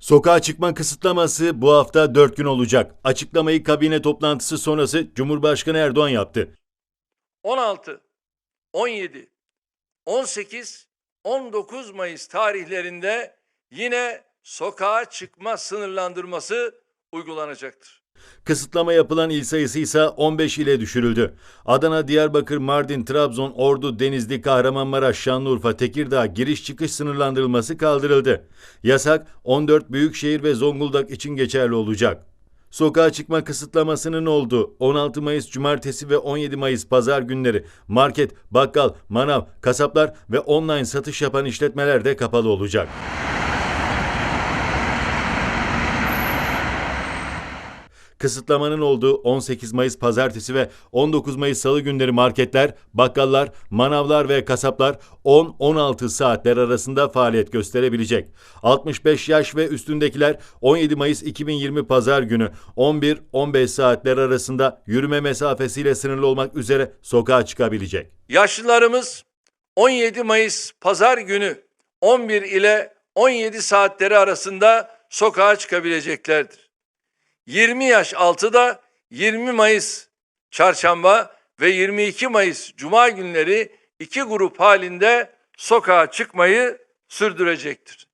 Sokağa çıkma kısıtlaması bu hafta 4 gün olacak. Açıklamayı kabine toplantısı sonrası Cumhurbaşkanı Erdoğan yaptı. 16, 17, 18, 19 Mayıs tarihlerinde yine sokağa çıkma sınırlandırması uygulanacaktır. Kısıtlama yapılan il sayısı ise 15 ile düşürüldü. Adana, Diyarbakır, Mardin, Trabzon, Ordu, Denizli, Kahramanmaraş, Şanlıurfa, Tekirdağ giriş çıkış sınırlandırılması kaldırıldı. Yasak 14 büyükşehir ve Zonguldak için geçerli olacak. Sokağa çıkma kısıtlamasının olduğu 16 Mayıs Cumartesi ve 17 Mayıs Pazar günleri market, bakkal, manav, kasaplar ve online satış yapan işletmeler de kapalı olacak. Kısıtlamanın olduğu 18 Mayıs Pazartesi ve 19 Mayıs Salı günleri marketler, bakkallar, manavlar ve kasaplar 10-16 saatler arasında faaliyet gösterebilecek. 65 yaş ve üstündekiler 17 Mayıs 2020 Pazar günü 11-15 saatler arasında yürüme mesafesiyle sınırlı olmak üzere sokağa çıkabilecek. Yaşlılarımız 17 Mayıs pazar günü 11 ile 17 saatleri arasında sokağa çıkabileceklerdir. 20 yaş altı da 20 Mayıs çarşamba ve 22 Mayıs cuma günleri iki grup halinde sokağa çıkmayı sürdürecektir.